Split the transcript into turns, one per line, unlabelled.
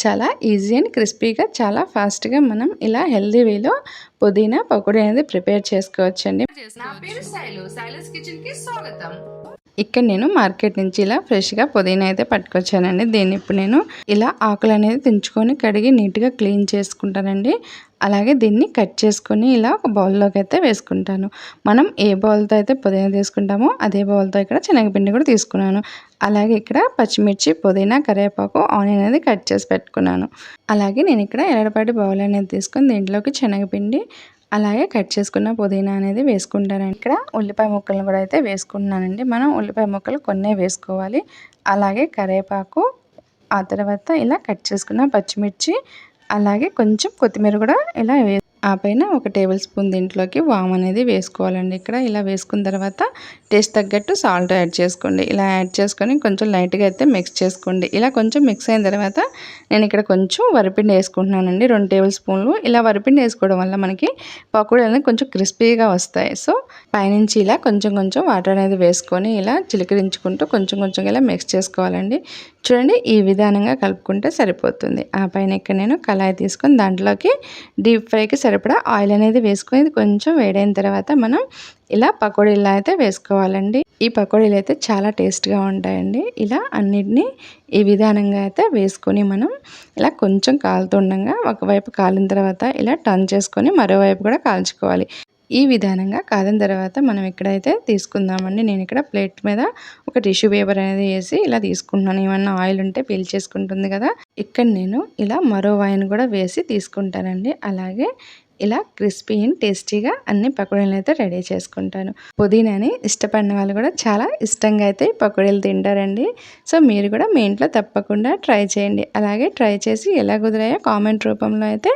చాలా easy and క్రిస్పీగా చాలా ఫాస్ట్గా మనం ఇలా హెల్దీ వేలో పుదీనా పకోడీ అనేది ప్రిపేర్ చేసుకోవచ్చండి.
నా పేరు శైలు. శైలస్ కిచెన్కి స్వాగతం.
ఇక్కడ నేను మార్కెట్ నుంచి ఇలా ఫ్రెష్గా పుదీనా అయితే పట్టుకొచ్చానండి. దీన్ని ఇప్పుడు నేను ఇలా ఆకులు అనేది తెంచుకొని కడిగి నీట్గా క్లీన్ చేసుకుంటానండి. అలాగే దీన్ని కట్ చేసుకొని ఇలా ఒక బౌల్లోకి అయితే వేసుకుంటాను. మనం ఏ బౌల్తో అయితే పుదీనా తీసుకుంటామో అదే బౌల్తో ఇక్కడ శనగపిండి కూడా తీసుకున్నాను. అలాగే ఇక్కడ పచ్చిమిర్చి పుదీనా కరివేపాకు ఆనియన్ అనేది కట్ చేసి పెట్టుకున్నాను. అలాగే నేను ఇక్కడ ఎరడపాటి బౌల్ అనేది తీసుకొని దీంట్లోకి శనగపిండి అలాగే కట్ చేసుకున్న పుదీనా అనేది వేసుకుంటానండి. ఇక్కడ ఉల్లిపాయ ముక్కలను కూడా అయితే వేసుకుంటున్నానండి. మనం ఉల్లిపాయ ముక్కలు కొన్నే వేసుకోవాలి. అలాగే కరివేపాకు ఆ తర్వాత ఇలా కట్ చేసుకున్న పచ్చిమిర్చి అలాగే కొంచెం కొత్తిమీర కూడా ఇలా ఆ పైన ఒక టేబుల్ స్పూన్ దీంట్లోకి వామ్ అనేది వేసుకోవాలండి. ఇక్కడ ఇలా వేసుకున్న తర్వాత టేస్ట్ తగ్గట్టు సాల్ట్ యాడ్ చేసుకోండి. ఇలా యాడ్ చేసుకొని కొంచెం లైట్గా అయితే మిక్స్ చేసుకోండి. ఇలా కొంచెం మిక్స్ అయిన తర్వాత నేను ఇక్కడ కొంచెం వరిపిండి వేసుకుంటున్నానండి. రెండు టేబుల్ స్పూన్లు. ఇలా వరిపిండి వేసుకోవడం వల్ల మనకి పకోడీ అనేది కొంచెం క్రిస్పీగా వస్తాయి. సో పైనుంచి ఇలా కొంచెం కొంచెం వాటర్ అనేది వేసుకొని ఇలా చిలికరించుకుంటూ కొంచెం కొంచెం ఇలా మిక్స్ చేసుకోవాలండి. చూడండి ఈ విధానంగా కలుపుకుంటే సరిపోతుంది. ఆ పైన ఇక్కడ నేను కళాయి తీసుకొని దాంట్లోకి డీప్ ఫ్రైకి సరిపడా ఆయిల్ అనేది వేసుకొని కొంచెం వేడైన తర్వాత మనం ఇలా పకోడీలా అయితే వేసుకోవాలండి. ఈ పకోడీలు అయితే చాలా టేస్ట్గా ఉంటాయండి. ఇలా అన్నిటినీ ఈ విధానంగా అయితే వేసుకొని మనం ఇలా కొంచెం కాలుతుండగా ఒకవైపు కాలిన తర్వాత ఇలా టర్న్ చేసుకొని మరోవైపు కూడా కాల్చుకోవాలి. ఈ విధానంగా కాలిన తర్వాత మనం ఇక్కడైతే తీసుకుందామండి. నేను ఇక్కడ ప్లేట్ మీద ఒక టిష్యూ పేపర్ అనేది వేసి ఇలా తీసుకుంటున్నాను. ఏమన్నా ఆయిల్ ఉంటే పీల్చేసుకుంటుంది కదా. ఇక్కడ నేను ఇలా మరో వైన్ కూడా వేసి తీసుకుంటానండి. అలాగే ఇలా క్రిస్పీ అండ్ టేస్టీగా అన్ని పకోడీలను అయితే రెడీ చేసుకుంటాను. పుదీనాని ఇష్టపడిన వాళ్ళు కూడా చాలా ఇష్టంగా అయితే పకోడీలు తింటారండి. సో మీరు కూడా మీ ఇంట్లో తప్పకుండా ట్రై చేయండి. అలాగే ట్రై చేసి ఎలా కుదిరాయో కామెంట్ రూపంలో అయితే